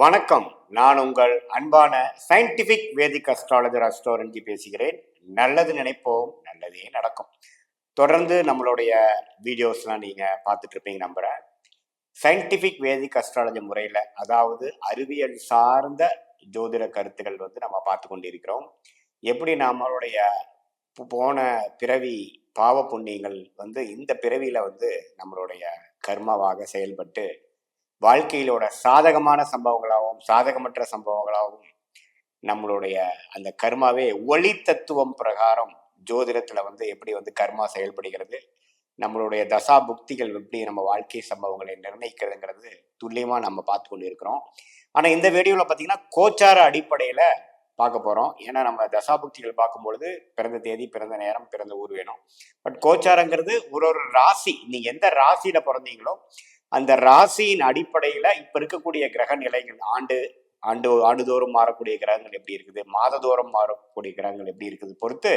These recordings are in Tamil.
வணக்கம். நான் உங்கள் அன்பான சயின்டிபிக் வேதிக் அஸ்ட்ராலஜர் அஸ்ட்ரோரஞ்சி பேசுகிறேன். நல்லது நினைப்போம் நல்லதே நடக்கும். தொடர்ந்து நம்மளுடைய வீடியோஸ்லாம் நீங்கள் பார்த்துட்டு இருப்பீங்க நம்புகிறேன் சயின்டிபிக் வேதிக் அஸ்ட்ராலஜி முறையில் அதாவது அறிவியல் சார்ந்த ஜோதிட கருத்துக்கள் வந்து நம்ம பார்த்து கொண்டிருக்கிறோம். எப்படி நம்மளுடைய போன பிறவி பாவ புண்ணியங்கள் வந்து இந்த பிறவியில் வந்து நம்மளுடைய கர்மாவாக செயல்பட்டு வாழ்க்கையிலோட சாதகமான சம்பவங்களாகவும் சாதகமற்ற சம்பவங்களாகவும் நம்மளுடைய அந்த கர்மாவே ஒளி தத்துவம் பிரகாரம் ஜோதிடத்துல வந்து எப்படி வந்து கர்மா செயல்படுகிறது நம்மளுடைய தசா புக்திகள் எப்படி நம்ம வாழ்க்கை சம்பவங்களை நிர்ணயிக்கிறதுங்கிறது துல்லியமா நம்ம பார்த்து கொண்டு இருக்கிறோம் ஆனா இந்த வீடியோவில் பார்த்தீங்கன்னா கோச்சார அடிப்படையில பார்க்க போறோம். ஏன்னா நம்ம தசாபுக்திகள் பார்க்கும்பொழுது பிறந்த தேதி பிறந்த நேரம் பிறந்த ஊர் வேணும். பட் கோச்சாரங்கிறது ஒரு ஒரு ராசி. நீங்க எந்த ராசியில பிறந்தீங்களோ அந்த ராசியின் அடிப்படையில இப்ப இருக்கக்கூடிய கிரக நிலைகள் ஆண்டு ஆண்டு ஆண்டுதோறும் மாறக்கூடிய கிரகங்கள் எப்படி இருக்குது? மாததோறும் மாறக்கூடிய கிரகங்கள் எப்படி இருக்குது? பொறுத்து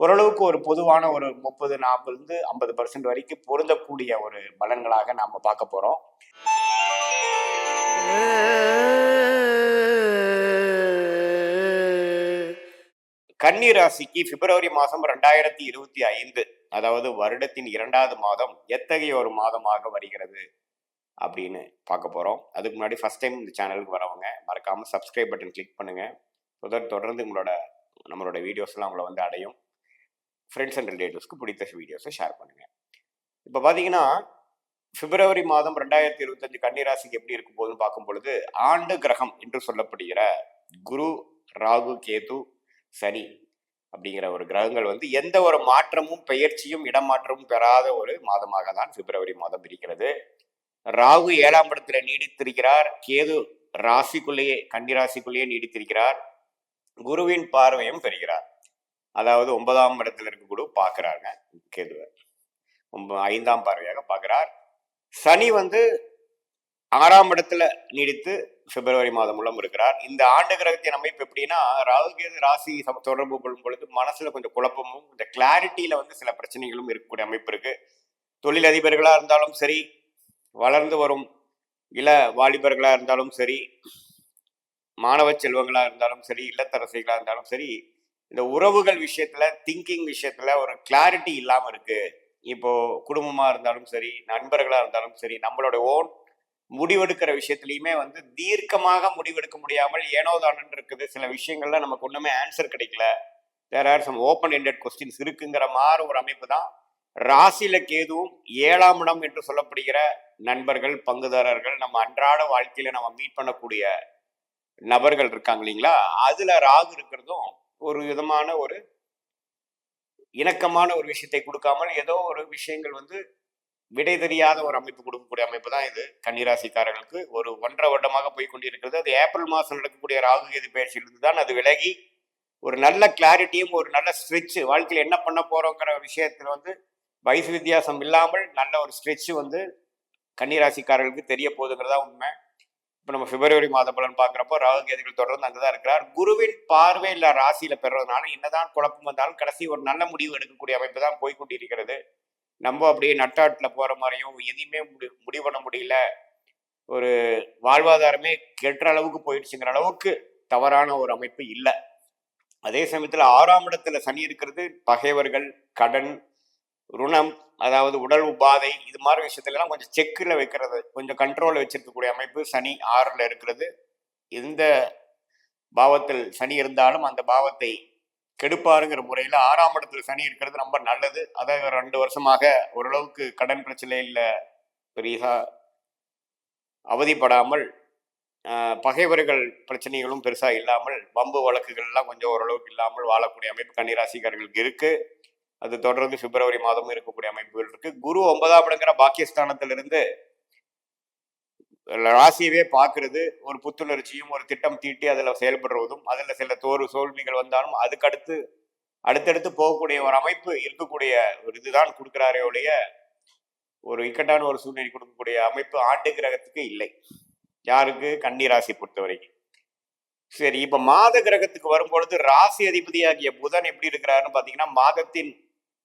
ஓரளவுக்கு ஒரு பொதுவான ஒரு முப்பது நாற்பது ஐம்பது பர்சன்ட் வரைக்கும் பொருந்தக்கூடிய ஒரு பலன்களாக நாம பார்க்க போறோம். கன்னி ராசிக்கு பிப்ரவரி மாதம் ரெண்டாயிரத்தி இருபத்தி ஐந்து அதாவது வருடத்தின் இரண்டாவது மாதம் எத்தகைய ஒரு மாதமாக வருகிறது? அப்படின்னு பார்க்க போகிறோம் அதுக்கு முன்னாடி ஃபஸ்ட் டைம் இந்த சேனலுக்கு வரவங்க மறக்காமல் சப்ஸ்கிரைப் பட்டன் கிளிக் பண்ணுங்கள் தொடர் தொடர்ந்து உங்களோட நம்மளோட வீடியோஸ்லாம் உங்களை வந்து அடையும். ஃப்ரெண்ட்ஸ் அண்ட் ரிலேட்டிவ்ஸ்க்கு பிடித்த வீடியோஸை ஷேர் பண்ணுங்கள் இப்போ பார்த்தீங்கன்னா பிப்ரவரி மாதம் ரெண்டாயிரத்தி இருபத்தஞ்சு கன்னிராசிக்கு எப்படி இருக்கும் போதுன்னு பார்க்கும் பொழுது ஆண்டு கிரகம் என்று சொல்லப்படுகிற குரு ராகு கேது சனி அப்படிங்கிற ஒரு கிரகங்கள் வந்து எந்த ஒரு மாற்றமும் பெயர்ச்சியும் இடமாற்றமும் பெறாத ஒரு மாதமாக தான் பிப்ரவரி மாதம் இருக்கிறது. ராகு ஏழாம் இடத்துல நீடித்திருக்கிறார். கேது ராசிக்குள்ளேயே கன்னி ராசிக்குள்ளேயே நீடித்திருக்கிறார். குருவின் பார்வையும் பெறுகிறார். அதாவது ஒன்பதாம் இடத்துல இருக்க குரு பார்க்கிறாங்க கேதுவை. ஒன்ப ஐந்தாம் பார்வையாக பார்க்கிறார். சனி வந்து ஆறாம் இடத்துல நீடித்து பிப்ரவரி மாதம் மூலம் இருக்கிறார். இந்த ஆண்டு கிரகத்தின் அமைப்பு எப்படின்னா ராகு கேது ராசி தொடர்பு கொள்ளும் பொழுது மனசுல கொஞ்சம் குழப்பமும் இந்த கிளாரிட்டியில வந்து சில பிரச்சனைகளும் இருக்கக்கூடிய அமைப்பு இருக்கு. தொழிலதிபர்களா இருந்தாலும் சரி வளர்ந்து வரும் இள வாலிபர்களாக இருந்தாலும் சரி மாணவ செல்வங்களாக இருந்தாலும் சரி இல்லத்தரசைகளாக இருந்தாலும் சரி இந்த உறவுகள் விஷயத்தில் திங்கிங் விஷயத்தில் ஒரு கிளாரிட்டி இல்லாமல் இருக்குது இப்போது குடும்பமாக இருந்தாலும் சரி நண்பர்களாக இருந்தாலும் சரி நம்மளோட ஓன் முடிவெடுக்கிற விஷயத்துலையுமே வந்து தீர்க்கமாக முடிவெடுக்க முடியாமல் ஏனோதானன் இருக்குது. சில விஷயங்கள்ல நமக்கு ஒன்றுமே ஆன்சர் கிடைக்கல. There are some open ended questions இருக்குங்கிற மாதிரி ஒரு அமைப்பு தான் ராசியில கேதுவும் ஏழாம் இடம் என்று சொல்லப்படுகிற நண்பர்கள் பங்குதாரர்கள் நம்ம அன்றாட வாழ்க்கையில நம்ம மீட் பண்ணக்கூடிய நபர்கள் இருக்காங்க இல்லைங்களா? அதுல ராகு இருக்கிறதும் ஒரு விதமான ஒரு இணக்கமான ஒரு விஷயத்தை கொடுக்காமல் ஏதோ ஒரு விஷயங்கள் வந்து விடை தெரியாத ஒரு அமைப்பு கொடுக்கக்கூடிய அமைப்பு தான் இது. கன்னிராசிக்காரர்களுக்கு ஒரு ஒன்றரை வருடமாக போய் கொண்டிருக்கிறது. அது ஏப்ரல் மாதம் நடக்கக்கூடிய ராகு கேது பயிற்சியிலிருந்து தான் அது விலகி ஒரு நல்ல கிளாரிட்டியும் ஒரு நல்ல ஸ்விட்ச் வாழ்க்கையில் என்ன பண்ண போறோங்கிற விஷயத்துல வந்து வயசு வித்தியாசம் இல்லாமல் நல்ல ஒரு ஸ்ட்ரெச் வந்து கன்னிராசிக்காரர்களுக்கு தெரிய போகுதுங்கிறதா உண்மை. இப்போ நம்ம பிப்ரவரி மாத பலன் பார்க்குறப்போ ராகு கேதுகள் தொடர்ந்து அங்கே தான் இருக்கிறார். குருவின் பார்வை இல்லை ராசியில் பெறுறதுனால என்னதான் குழப்பம் வந்தாலும் கடைசி ஒரு நல்ல முடிவு எடுக்கக்கூடிய அமைப்பு தான் போய்கொண்டிருக்கிறது நம்ம அப்படியே நட்டாட்டில் போகிற மாதிரியும் எதையுமே முடி முடிவு பண்ண முடியல. ஒரு வாழ்வாதாரமே கெட்ட அளவுக்கு போயிடுச்சுங்கிற அளவுக்கு தவறான ஒரு அமைப்பு இல்லை. அதே சமயத்தில் ஆறாம் இடத்துல சனி இருக்கிறது பகைவர்கள் கடன் ருணம் அதாவது உடல் உபாதை இது மாதிரி விஷயத்துலலாம் கொஞ்சம் செக்கில் வைக்கிறது கொஞ்சம் கண்ட்ரோலில் வச்சிருக்கக்கூடிய அமைப்பு சனி ஆறில் இருக்கிறது. இந்த பாவத்தில் சனி இருந்தாலும் அந்த பாவத்தை கெடுப்பாருங்கிற முறையில் ஆறாம் இடத்துல சனி இருக்கிறது ரொம்ப நல்லது. அதை ரெண்டு வருஷமாக ஓரளவுக்கு கடன் பிரச்சனையில் பெரிசா அவதிப்படாமல் பகைவர்கள் பிரச்சனைகளும் பெருசாக இல்லாமல் வம்பு வழக்குகள்லாம் கொஞ்சம் ஓரளவுக்கு இல்லாமல் வாழக்கூடிய அமைப்பு கன்னிராசிக்காரர்களுக்கு இருக்குது அது தொடர்ந்து பிப்ரவரி மாதமும் இருக்கக்கூடிய அமைப்புகள் இருக்கு. குரு ஒன்பதாம் இடங்கிற பாக்கியஸ்தானத்திலிருந்து ராசியவே பார்க்கறது. ஒரு புத்துணர்ச்சியும் ஒரு திட்டம் தீட்டி அதில் செயல்படுறதும் அதில் சில தோறு சோல்விகள் வந்தாலும் அதுக்கடுத்து அடுத்தடுத்து போகக்கூடிய ஒரு அமைப்பு இருக்கக்கூடிய ஒரு இதுதான் கொடுக்குறாரே ஒழிய ஒரு இக்கட்டான ஒரு சூழ்நிலை கொடுக்கக்கூடிய அமைப்பு ஆண்டு கிரகத்துக்கு இல்லை. யாருக்கு? கன்னி ராசி பொறுத்த வரைக்கும் சரி இப்ப மாத கிரகத்துக்கு வரும்பொழுது ராசி அதிபதியாகிய புதன் எப்படி இருக்கிறாருன்னு பாத்தீங்கன்னா மாதத்தின்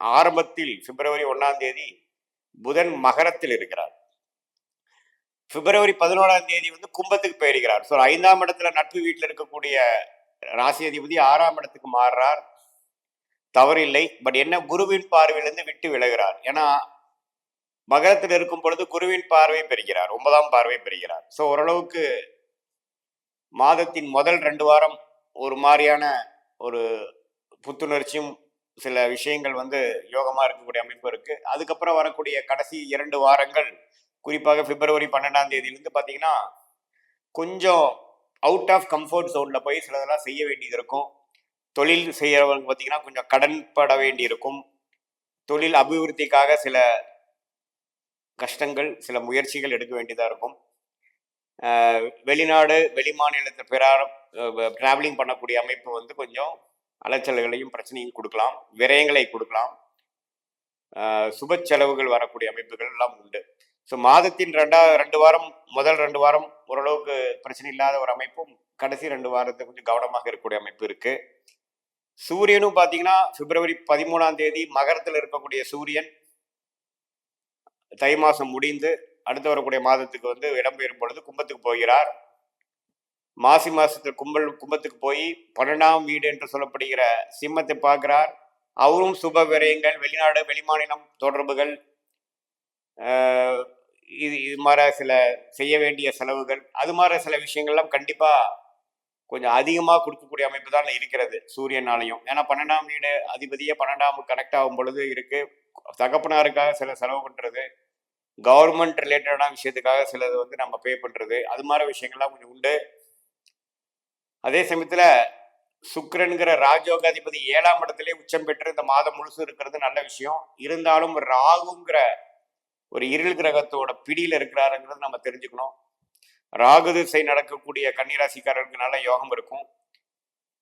ஆரம்பத்தில் பிப்ரவரி ஒன்னாம் தேதி புதன் மகரத்தில் இருக்கிறார். பிப்ரவரி பதினோராம் தேதி வந்து கும்பத்துக்கு போயிருக்கிறார். ஸோ ஐந்தாம் இடத்துல நட்பு வீட்டில் இருக்கக்கூடிய ராசி அதிபதி ஆறாம் இடத்துக்கு மாறுறார். தவறில்லை. பட் என்ன? குருவின் பார்வையிலிருந்து விட்டு விலகிறார். ஏன்னா மகரத்தில் இருக்கும் பொழுது குருவின் பார்வை பெறுகிறார். ஒன்பதாம் பார்வை பெறுகிறார். ஸோ ஓரளவுக்கு மாதத்தின் முதல் ரெண்டு வாரம் ஒரு மாதிரியான ஒரு புத்துணர்ச்சியும் சில விஷயங்கள் வந்து யோகமாக இருக்கக்கூடிய அமைப்பு இருக்குது அதுக்கப்புறம் வரக்கூடிய கடைசி இரண்டு வாரங்கள் குறிப்பாக பிப்ரவரி பன்னெண்டாம் தேதியிலிருந்து பார்த்தீங்கன்னா கொஞ்சம் அவுட் ஆஃப் கம்ஃபர்ட் சோனில் போய் சிலதெல்லாம் செய்ய வேண்டியது இருக்கும். தொழில் செய்கிறவங்க பார்த்தீங்கன்னா கொஞ்சம் கடன்பட வேண்டியிருக்கும் வேண்டி இருக்கும். தொழில் அபிவிருத்திக்காக சில கஷ்டங்கள் சில முயற்சிகள் எடுக்க வேண்டியதாக இருக்கும். வெளிநாடு வெளிநாடு வெளிமாநிலத்தை பிற ட்ராவலிங் பண்ணக்கூடிய அமைப்பு வந்து கொஞ்சம் அலைச்சல்களையும் பிரச்சனையும் கொடுக்கலாம் விரயங்களை கொடுக்கலாம். சுப செலவுகள் வரக்கூடிய அமைப்புகள் எல்லாம் உண்டு. ஸோ மாதத்தின் ரெண்டா ரெண்டு வாரம் முதல் ரெண்டு வாரம் ஓரளவுக்கு பிரச்சனை இல்லாத ஒரு அமைப்பும் கடைசி ரெண்டு வாரத்தை கொஞ்சம் கவனமாக இருக்கக்கூடிய அமைப்பு இருக்கு. சூரியனும் பார்த்தீங்கன்னா பிப்ரவரி பதிமூணாம் தேதி மகரத்தில் இருக்கக்கூடிய சூரியன் தை மாதம் முடிந்து அடுத்து வரக்கூடிய மாதத்துக்கு வந்து இடம்பெயரும் பொழுது கும்பத்துக்கு போகிறார். மாசி மாசத்துல கும்பல் கும்பத்துக்கு போய் பன்னெண்டாம் வீடு என்று சொல்லப்படுகிற சிம்மத்தை பார்க்கிறார். அவரும் சுப விரயங்கள் வெளிநாடு வெளிமாநிலம் தொடர்புகள் இது இது மாதிரி சில செய்ய வேண்டிய செலவுகள் அது மாதிரி சில விஷயங்கள்லாம் கண்டிப்பாக கொஞ்சம் அதிகமாக கொடுக்கக்கூடிய அமைப்பு தான் இருக்கிறது சூரியனாலையும். ஏன்னா பன்னெண்டாம் வீடு அதிபதியே பன்னெண்டாம் கனெக்ட் ஆகும் பொழுது இருக்குது தகப்பனாருக்காக சில செலவு பண்ணுறது கவர்மெண்ட் ரிலேட்டடான விஷயத்துக்காக சிலது வந்து நம்ம பே பண்ணுறது அது மாதிரி விஷயங்கள்லாம் கொஞ்சம் உண்டு. அதே சமயத்துல சுக்கிரன்கிற ராஜோகாதிபதி ஏழாம் இடத்திலே உச்சம் பெற்று இந்த மாதம் முழுசும் இருக்கிறது நல்ல விஷயம். இருந்தாலும் ராகுங்கிற ஒரு இருள் கிரகத்தோட பிடியில இருக்கிறாருங்கிறது நம்ம தெரிஞ்சுக்கணும். ராகு திசை நடக்கக்கூடிய கன்னிராசிக்காரர்களுக்கு நல்ல யோகம் இருக்கும்.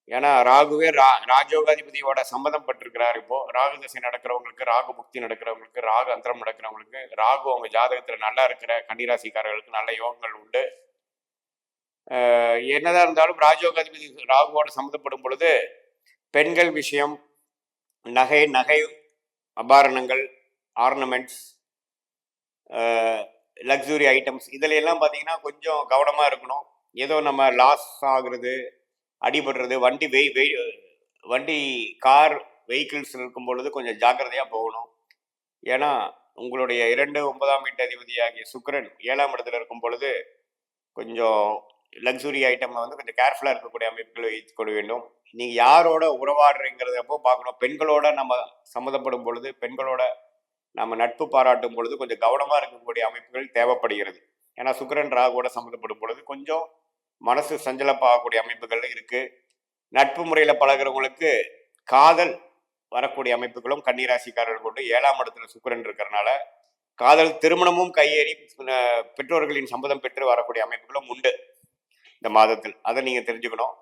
ஏன்னா ராகுவே ரா ராஜோகாதிபதியோட சம்மதம் பட்டிருக்கிறார் இப்போ. ராகு திசை நடக்கிறவங்களுக்கு ராகு முக்தி நடக்கிறவங்களுக்கு ராகு அந்தரம் நடக்கிறவங்களுக்கு ராகு அவங்க ஜாதகத்துல நல்லா இருக்கிற கன்னிராசிக்காரர்களுக்கு நல்ல யோகங்கள் உண்டு. என்னதான் இருந்தாலும் ராஜோக அதிபதி ராகுவோட சம்மந்தப்படும் பொழுது பெண்கள் விஷயம் நகை நகை அபாரணங்கள் ஆர்னமெண்ட்ஸ் லக்ஸுரி ஐட்டம்ஸ் இதில் எல்லாம் பார்த்தீங்கன்னா கொஞ்சம் கவனமாக இருக்கணும். ஏதோ நம்ம லாஸ் ஆகுறது அடிபடுறது வண்டி வெய் வெய் வண்டி கார் வெஹிக்கிள்ஸ் இருக்கும் பொழுது கொஞ்சம் ஜாக்கிரதையாக போகணும். ஏன்னா உங்களுடைய இரண்டு ஒன்பதாம் வீட்டு அதிபதியாகிய சுக்கரன் ஏழாம் இடத்துல இருக்கும் பொழுது கொஞ்சம் லக்ஸுரி ஐட்டம் வந்து கொஞ்சம் கேர்ஃபுல்லாக இருக்கக்கூடிய அமைப்புகள் வைத்துக் கொள்ள வேண்டும். நீங்கள் யாரோட உறவாடுறீங்கிறத அப்போ பார்க்கணும்? பெண்களோட நம்ம சம்மந்தப்படும் பொழுது பெண்களோட நம்ம நட்பு பாராட்டும் பொழுது கொஞ்சம் கவனமாக இருக்கக்கூடிய அமைப்புகள் தேவைப்படுகிறது. ஏன்னா சுக்கிரன் ராகுவோட சம்மந்தப்படும் பொழுது கொஞ்சம் மனசு சஞ்சலப்பாகக்கூடிய அமைப்புகள் இருக்குது நட்பு முறையில் பழகுறவங்களுக்கு காதல் வரக்கூடிய அமைப்புகளும் கன்னிராசிக்காரர்கள் கொண்டு ஏழாம் இடத்துல சுக்கிரன் இருக்கிறனால காதல் திருமணமும் கையேறி பெற்றோர்களின் சம்மதம் பெற்று வரக்கூடிய அமைப்புகளும் உண்டு. இந்த மாதத்தில். அதை நீங்க தெரிஞ்சுக்கணும்.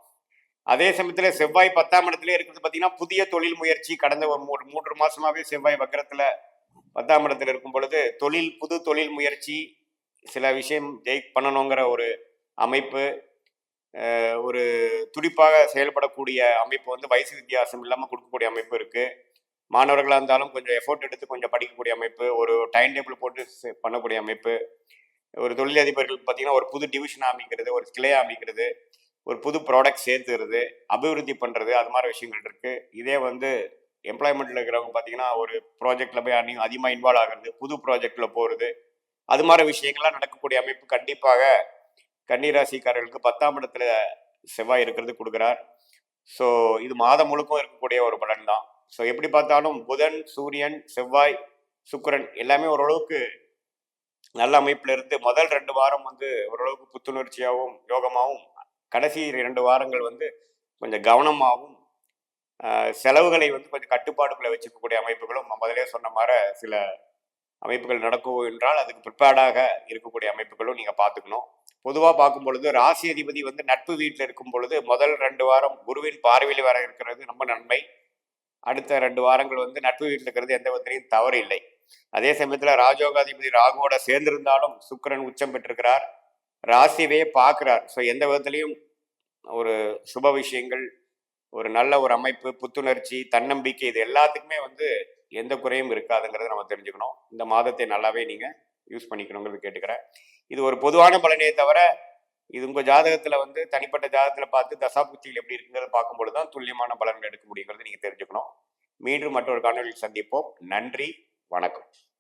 அதே சமயத்தில் செவ்வாய் பத்தாம் இடத்துல இருக்கிறது பார்த்தீங்கன்னா புதிய தொழில் முயற்சி கடந்த ஒரு மூ- மூன்று மாசமாகவே செவ்வாய் வக்கரத்தில் பத்தாம் இடத்துல இருக்கும் பொழுது தொழில் புது தொழில் முயற்சி சில விஷயம் ஜெய் பண்ணணுங்கிற ஒரு அமைப்பு ஒரு துடிப்பாக செயல்படக்கூடிய அமைப்பு வந்து வயசு வித்தியாசம் இல்லாமல் கொடுக்கக்கூடிய அமைப்பு இருக்குது மாணவர்களாக இருந்தாலும் கொஞ்சம் எஃபோர்ட் எடுத்து கொஞ்சம் படிக்கக்கூடிய அமைப்பு ஒரு டைம் டேபிள் போட்டு பண்ணக்கூடிய அமைப்பு. ஒரு தொழிலதிபர்கள் பார்த்தீங்கன்னா ஒரு புது டிவிஷன் அமைக்கிறது ஒரு கிளை அமைக்கிறது ஒரு புது ப்ராடக்ட் சேர்த்துறது அபிவிருத்தி பண்ணுறது அது மாதிரி விஷயங்கள் இருக்குது இதே வந்து எம்ப்ளாய்மெண்ட்டில் இருக்கிறவங்க பார்த்தீங்கன்னா ஒரு ப்ராஜெக்டில் போய் அணி அதிகமாக இன்வால்வ் ஆகிறது புது ப்ராஜெக்டில் போகிறது அது மாதிரி விஷயங்கள்லாம் நடக்கக்கூடிய அமைப்பு கண்டிப்பாக கன்னிராசிக்காரர்களுக்கு பத்தாம் இடத்துல செவ்வாய் இருக்கிறது கொடுக்குறார். ஸோ இது மாதம் முழுக்கும் இருக்கக்கூடிய ஒரு பலன் தான். ஸோ எப்படி பார்த்தாலும் புதன் சூரியன் செவ்வாய் சுக்கரன் எல்லாமே ஓரளவுக்கு நல்ல அமைப்பில் இருந்து முதல் ரெண்டு வாரம் வந்து ஓரளவுக்கு புத்துணர்ச்சியாகவும் யோகமாகவும் கடைசி இரண்டு வாரங்கள் வந்து கொஞ்சம் கவனமாகவும் செலவுகளை வந்து கொஞ்சம் கட்டுப்பாடுகளை வச்சுக்கக்கூடிய அமைப்புகளும் முதலே சொன்ன மாதிரி சில அமைப்புகள் நடக்கும் என்றால் அதுக்கு ப்ரிப்பேர்டாக இருக்கக்கூடிய அமைப்புகளும் நீங்கள் பார்த்துக்கணும். பொதுவாக பார்க்கும் பொழுது ராசி அதிபதி வந்து நட்பு வீட்டில் இருக்கும் பொழுது முதல் ரெண்டு வாரம் குருவின் பார்வையில் வர இருக்கிறது ரொம்ப நன்மை. அடுத்த ரெண்டு வாரங்கள் வந்து நட்பு வீட்டில் இருக்கிறது எந்த விதத்திலையும் தவறு இல்லை. அதே சமயத்தில் ராஜோகாதிபதி ராகுவோட சேர்ந்திருந்தாலும் சுக்கரன் உச்சம் பெற்றிருக்கிறார். ராசிவே பார்க்கிறார். ஸோ எந்த விதத்திலையும் ஒரு சுப விஷயங்கள் ஒரு நல்ல ஒரு அமைப்பு புத்துணர்ச்சி தன்னம்பிக்கை இது எல்லாத்துக்குமே வந்து எந்த குறையும் இருக்காதுங்கிறத நம்ம தெரிஞ்சுக்கணும். இந்த மாதத்தை நல்லாவே நீங்கள் யூஸ் பண்ணிக்கணுங்கிறது கேட்டுக்கிறேன். இது ஒரு பொதுவான பலனே தவிர இது உங்கள் ஜாதகத்தில் வந்து தனிப்பட்ட ஜாதகத்தில் பார்த்து தசாபுத்திகள் எப்படி இருக்குங்கிறத பார்க்கும்பொழுது தான் துல்லியமான பலன்கள் எடுக்க முடியுங்கிறது நீங்கள் தெரிஞ்சுக்கணும். மீண்டும் மற்றொரு காணொலியில் சந்திப்போம். நன்றி. வணக்கம்.